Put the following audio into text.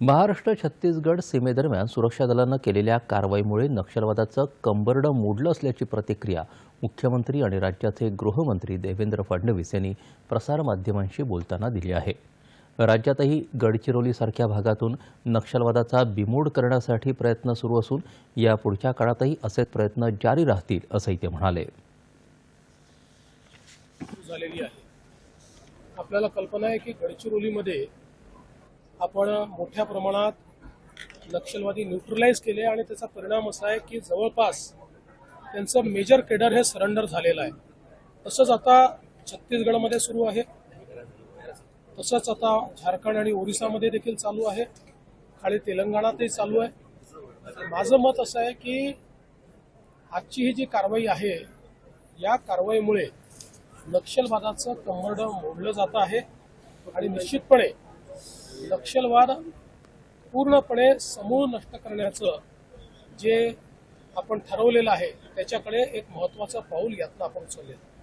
महाराष्ट्र छत्तीसगड सीमेदरम्यान सुरक्षा दलानं केलेल्या कारवाईमुळे नक्षलवादाचं कंबरडं मोडलं असल्याची प्रतिक्रिया मुख्यमंत्री आणि राज्याचे गृहमंत्री देवेंद्र फडणवीस यांनी प्रसारमाध्यमांशी बोलताना दिली आहे. राज्यातही गडचिरोलीसारख्या भागातून नक्षलवादाचा बिमोड करण्यासाठी प्रयत्न सुरू असून या पुढच्या काळातही असेच प्रयत्न जारी राहतील असंही ते म्हणाले. आपल्याला कल्पना आहे की गडचिरोलीमध्ये आपण मोठ्या प्रमाणात नक्षलवादी न्यूट्रलाइज केले आणि त्याचा परिणाम असा आहे की जवळपास त्यांचं मेजर केडर हे सरेंडर झालेलं आहे. तसंच आता छत्तीसगडमध्ये सुरू आहे. तसंच आता झारखंड आणि ओरिसामध्ये देखील चालू आहे. खाली तेलंगणातही चालू आहे. माझं मत असं आहे की आजची ही जी कारवाई आहे या कारवाईमुळे नक्षलवादाचं कंबरडं मोडलं जात आहे. आणि निश्चितपणे नक्षलवाद पूर्णपणे समूळ नष्ट करण्याचं जे आपण ठरवलेलं आहे त्याच्याकडे एक महत्वाचं पाऊल यातनं आपण उचललेलं आहे.